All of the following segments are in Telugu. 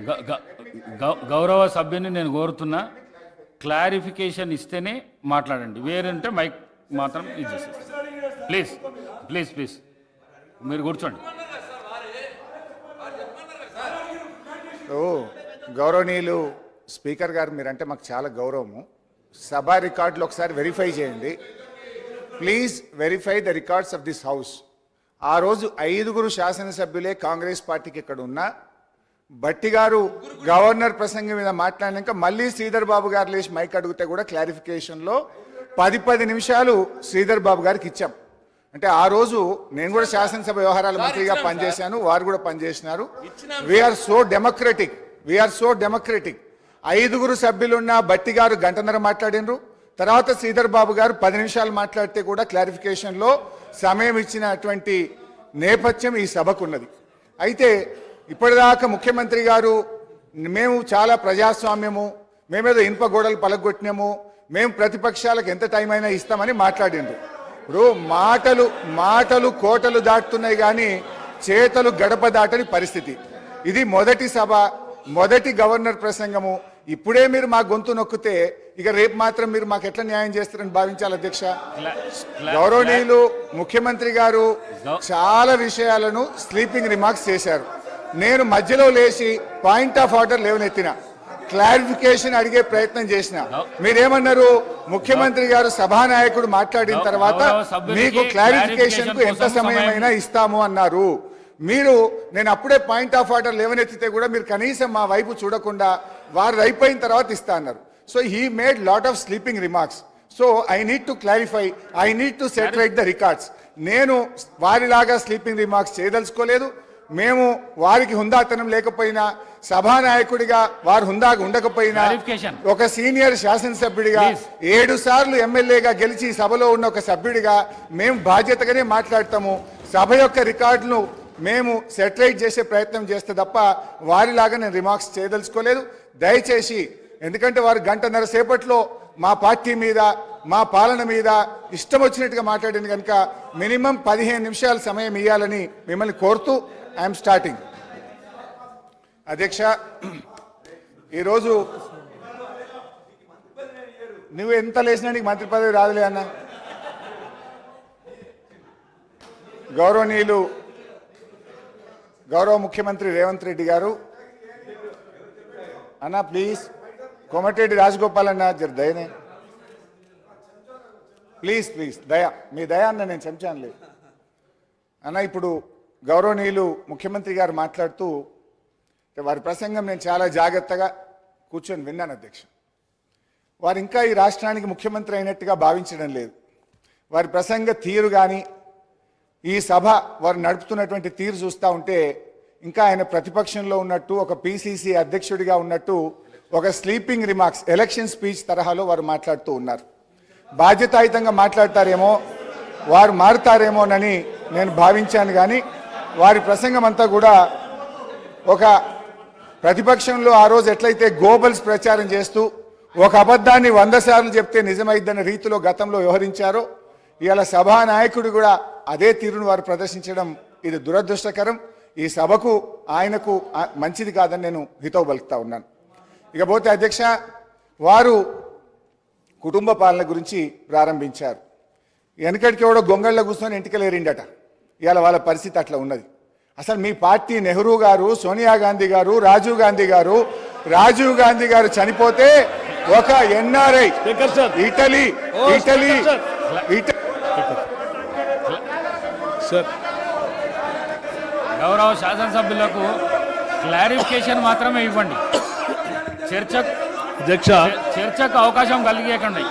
గ- గ- గౌ- గౌరవ సభ్యుని నేను కోరుతున్నా క్లారిఫికేషన్ ఇస్తేనే మాట్లాడండి. వేరంటే మైక్ మాత్రం ఇది చేసేస్తాను ప్లీజ్ ప్లీజ్ ప్లీజ్. మీరు కూర్చోండి. ఓ గౌరవనీయులు స్పీకర్ గారు మీరంటే మాకు చాలా గౌరవము. సభ రికార్డులు ఒకసారి వెరిఫై చేయండి. Please verify the records of this house. ఆ రోజు ఐదుగురు శాసనసభ్యులే కాంగ్రెస్ పార్టీకి ఇక్కడ ఉన్నా బట్టి గారు గవర్నర్ ప్రసంగం మీద మాట్లాడినాక మళ్ళీ శ్రీధర్ బాబు గారు లేచి మైక్ అడిగితే కూడా క్లారిఫికేషన్లో పది పది నిమిషాలు శ్రీధర్ బాబు గారికి ఇచ్చాం. అంటే ఆ రోజు నేను కూడా శాసనసభ వ్యవహారాల మంత్రిగా పనిచేశాను వారు కూడా పనిచేసినారు. We are so democratic we are so democratic ఐదుగురు సభ్యులున్న బట్టి గారు గంటన్నర మాట్లాడినరు. తర్వాత శ్రీధర్ బాబు గారు పది నిమిషాలు మాట్లాడితే కూడా క్లారిఫికేషన్లో సమయం ఇచ్చినటువంటి నేపథ్యం ఈ సభకు ఉన్నది అయితే ఇప్పటిదాకా ముఖ్యమంత్రి గారు మేము చాలా ప్రజాస్వామ్యము మేమేదో ఇనుప గోడలు పలగొట్టినాము మేము ప్రతిపక్షాలకు ఎంత టైం అయినా ఇస్తామని మాట్లాడిండ్రు. ఇప్పుడు మాటలు మాటలు కోటలు దాటుతున్నాయి కానీ చేతలు గడప దాటని పరిస్థితి. ఇది మొదటి సభ మొదటి గవర్నర్ ప్రసంగము. ఇప్పుడే మీరు మా గొంతు నొక్కితే ఇక రేపు మాత్రం మీరు మాకు ఎట్లా న్యాయం చేస్తారని భావించాలి అధ్యక్ష. గౌరవనీయులు ముఖ్యమంత్రి గారు చాలా విషయాలను స్లీపింగ్ రిమార్క్స్ చేశారు. నేను మధ్యలో లేచి పాయింట్ ఆఫ్ ఆర్డర్ లేవనెత్తిన. క్లారిఫికేషన్ అడిగే ప్రయత్నం చేసిన. మీరేమన్నారు? ముఖ్యమంత్రి గారు సభానాయకుడు మాట్లాడిన తర్వాత మీకు క్లారిఫికేషన్కు ఎంత కోసం సమయం సమయం- అయినా ఇస్తాము అన్నారు. మీరు నేను అప్పుడే పాయింట్ ఆఫ్ ఆర్డర్ లేవనెత్తితే కూడా మీరు కనీసం మా వైపు చూడకుండా వారు అయిపోయిన తర్వాత ఇస్తా అన్నారు. So he made lot of sleeping remarks so I need to clarify I need to reiterate the records నేను వారిలాగా స్లీపింగ్ రిమార్క్స్ చేయదలుచుకోలేదు. మేము వారికి హుందాతనం లేకపోయినా సభానాయకుడిగా వారు హుందాగా ఉండకపోయినా. ఒక సీనియర్ శాసనసభ్యుడిగా. ఏడు సార్లు ఎమ్మెల్యేగా గెలిచి సభలో ఉన్న ఒక సభ్యుడిగా మేము బాధ్యతగానే మాట్లాడతాము సభ యొక్క రికార్డును మేము సెటరైట్ చేసే ప్రయత్నం చేస్తే తప్ప వారిలాగా నేను రిమార్క్స్ చేయదలుచుకోలేదు దయచేసి ఎందుకంటే వారు గంటన్నర సేపట్లో మా పార్టీ మీద మా పాలన మీద ఇష్టం వచ్చినట్టుగా మాట్లాడింది కనుక మినిమం పదిహేను నిమిషాల సమయం ఇవ్వాలని మిమ్మల్ని కోరుతూ ఐఎమ్ స్టార్టింగ్. అధ్యక్ష ఈరోజు నువ్వు ఎంత లేచినా నీకు మంత్రి పదవి రాదులే అన్న. గౌరవనీయులు గౌరవ ముఖ్యమంత్రి రేవంత్ రెడ్డి గారు అన్న ప్లీజ్ కోమటిరెడ్డి రాజగోపాల్ అన్న జర దయనే. ప్లీజ్ ప్లీజ్ దయ మీ దయా అన్న నేను చెంచాను లేదు అన్న ఇప్పుడు గౌరవనీయులు ముఖ్యమంత్రి గారు మాట్లాడుతూ వారి ప్రసంగం నేను చాలా జాగ్రత్తగా కూర్చొని విన్నాను అధ్యక్ష. వారు ఇంకా ఈ రాష్ట్రానికి ముఖ్యమంత్రి అయినట్టుగా భావించడం లేదు. వారి ప్రసంగ తీరు కానీ ఈ సభ వారు నడుపుతున్నటువంటి తీరు చూస్తూ ఉంటే ఇంకా ఆయన ప్రతిపక్షంలో ఉన్నట్టు ఒక పిసిసి అధ్యక్షుడిగా ఉన్నట్టు ఒక స్లీపింగ్ రిమార్క్స్ ఎలక్షన్ స్పీచ్ తరహాలో వారు మాట్లాడుతూ ఉన్నారు. బాధ్యతాయుతంగా మాట్లాడతారేమో వారు మారుతారేమోనని నేను భావించాను కానీ వారి ప్రసంగం అంతా కూడా ఒక ప్రతిపక్షంలో ఆ రోజు ఎట్లయితే గోబల్స్ ప్రచారం చేస్తూ ఒక అబద్ధాన్ని వంద సార్లు చెప్తే నిజమైద్దన్న రీతిలో గతంలో వ్యవహరించారో ఇవాళ సభానాయకుడు కూడా అదే తీరును వారు ప్రదర్శించడం ఇది దురదృష్టకరం. ఈ సభకు ఆయనకు మంచిది కాదని నేను హితవు పలుకుతా ఉన్నాను. ఇకపోతే అధ్యక్ష వారు కుటుంబ పాలన గురించి ప్రారంభించారు. వెనకటికి ఎవడో గొంగళ్ళ కూర్చొని ఇంటికి లేరిండట ఇవాళ వాళ్ళ పరిస్థితి అట్లా ఉన్నది. అసలు మీ పార్టీ నెహ్రూ గారు సోనియా గాంధీ గారు రాజీవ్ గాంధీ గారు రాజీవ్ గాంధీ గారు చనిపోతే ఒక NRI speaker sir. Italy Italy గౌరవ శాసనసభ్యులకు క్లారిఫికేషన్ మాత్రమే ఇవ్వండి. చర్చ అధ్యక్ష. చర్చకు అవకాశం కలిగేయకండి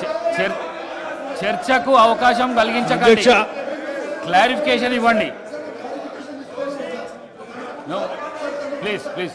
చ- చర్- చర్చకు అవకాశం కలిగించకండి. క్లారిఫికేషన్ ఇవ్వండి. Please please please